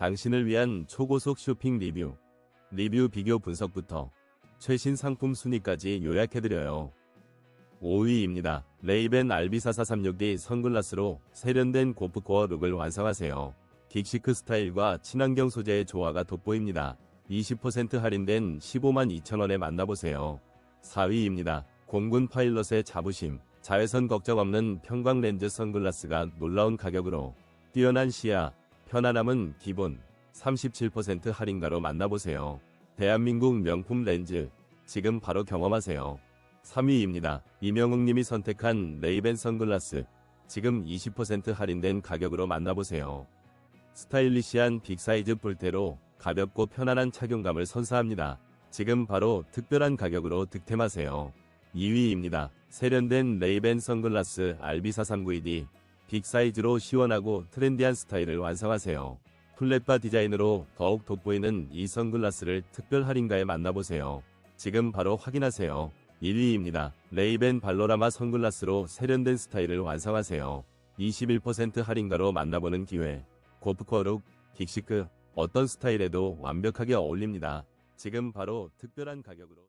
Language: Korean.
당신을 위한 초고속 쇼핑 리뷰. 리뷰 비교 분석부터 최신 상품 순위까지 요약해드려요. 5위입니다. 레이벤 RB4436D 선글라스로 세련된 고프코어 룩을 완성하세요. 긱시크 스타일과 친환경 소재의 조화가 돋보입니다. 20% 할인된 15만 2천원에 만나보세요. 4위입니다. 공군 파일럿의 자부심, 자외선 걱정 없는 평광 렌즈 선글라스가 놀라운 가격으로 뛰어난 시야, 편안함은 기본 37% 할인가로 만나보세요. 대한민국 명품 렌즈, 지금 바로 경험하세요. 3위입니다. 이명웅님이 선택한 레이벤 선글라스, 지금 20% 할인된 가격으로 만나보세요. 스타일리시한 빅사이즈 뿔테로 가볍고 편안한 착용감을 선사합니다. 지금 바로 특별한 가격으로 득템하세요. 2위입니다. 세련된 레이벤 선글라스 RB439ED 빅사이즈로 시원하고 트렌디한 스타일을 완성하세요. 플랫바 디자인으로 더욱 돋보이는 이 선글라스를 특별 할인가에 만나보세요. 지금 바로 확인하세요. 1위입니다. 레이벤 발로라마 선글라스로 세련된 스타일을 완성하세요. 21% 할인가로 만나보는 기회. 고프코룩, 긱시크, 어떤 스타일에도 완벽하게 어울립니다. 지금 바로 특별한 가격으로